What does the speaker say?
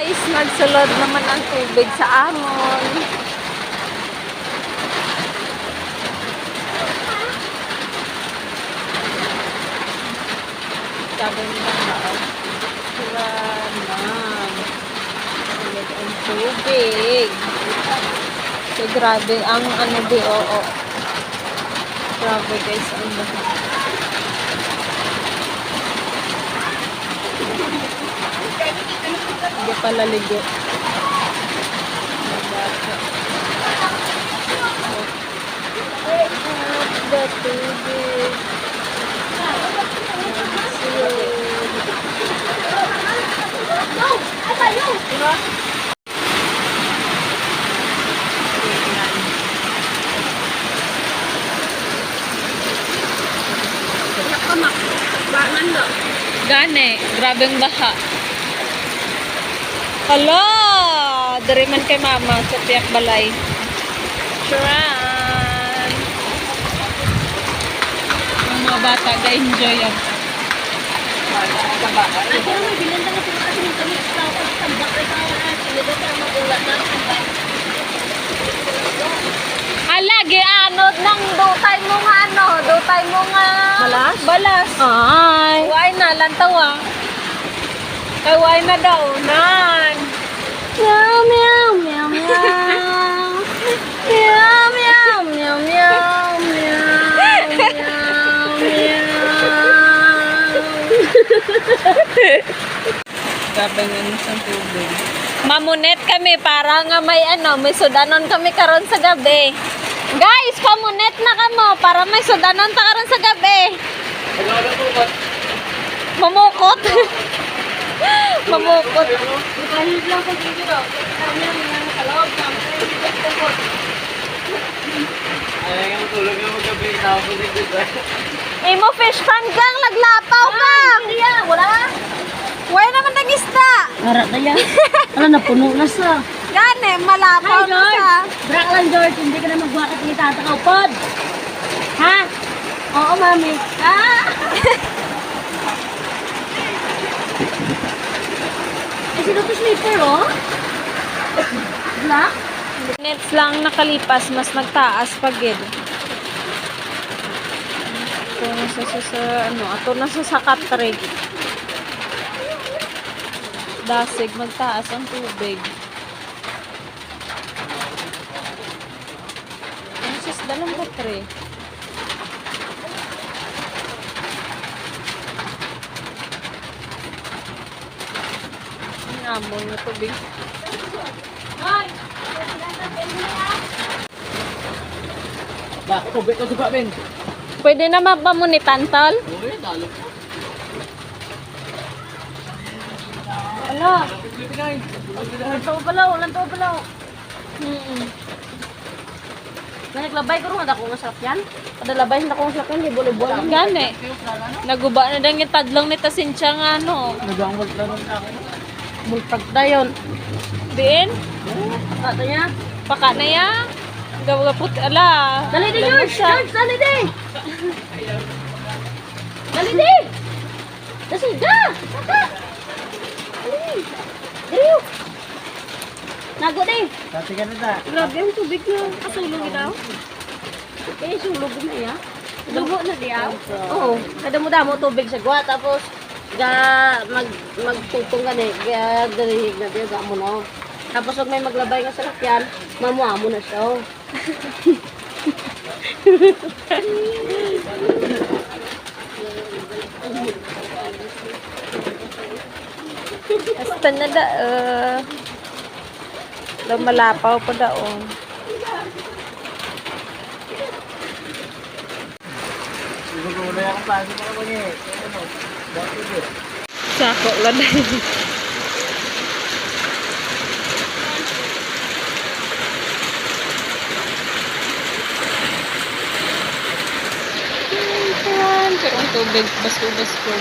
guys, nagsulod naman ang tubig sa amon. Sabi nila ba? Sila na. Tulad ang tubig. So, grabe. Ang ano di, oo. Grabe guys, ang baha. Hindi pala ligo. The tubig. Gane, grabeng baha. Hala! Dari man kay mama sa tiyak balay. Charan! Ang mga bata ga-enjoy yan. Alagi, ano, nang dutay mo nga, ano, dutay mo nga. Balas? Balas. Ay. Huwag na, lantawa. Kay huwag na daw, nan. Meow, meow, meow, meow. Meow, meow, meow, meow, meow, ng isang tubig. Mamunet kami para nga may ano, may sudanon kami karon sa gabi. Guys, pamunet na kamo para may sudanon ta karon sa gabi. Mamukot. Mamukot. Kahit lang pag dito. Kami ang mga nakalawag Ay, ang tulog na magabi. Tapos dito. Imo fish pan kang laglapaw ka. Iya, wala. Wala naman nag-isda. Harap na yan. Wala, napuno na sa. Gane, malapaw na sa. Brak lang, George. Hindi ka na magwakit ni tatakaw. Pod. Ha? Oo, mami. Ha? Eh, sino to sleeper, oh? Black? Minutes lang nakalipas, mas nagtaas pa gid. Ito na sa, sa, ano, ato na sa sakatre. Dasig, magtaas ang tubig. Ano sis, dalang katre. Ang amon na tubig. Ba, tubig ko suka, Ben. Pwede na mapamunitan, tol? Uy, talo. Ala. Pinay. Lantaw palaw, lantaw palaw. Mm Naglabay ko rin, ako nga sakyan. Kadalabay na akong sakyan, di boleh-boleh. Gani. Naguba na dang yung tadlong ni Tasincha nga ano. Nagawang laro na ako. Bultag na yun. Din? Kata niya. Paka na ya. Gawa puti. Ala. Dali di, Lamig George! dali di! Dali di! Dasi, da! Saka! Dali! Dali! Nago di! Dati ka na ta. Grabe ang tubig niya. Kasulog daw. Eh, sulog na ya. Lugo na diya. Oo. Kada mo damo tubig sa gwa. Tapos, ga mag magtutong ka ni. Ga darihig na diya. Ga mo no. Tapos, pag may maglabay nga sa lakyan, mamuha mo na siya. oh. Hasta na da. Uh, lumalapaw pa daon. Siguro ako pa. Sige ako niya. Ano? Dati ko. Sako lang dahil. Pero ang tubig, basko-basko.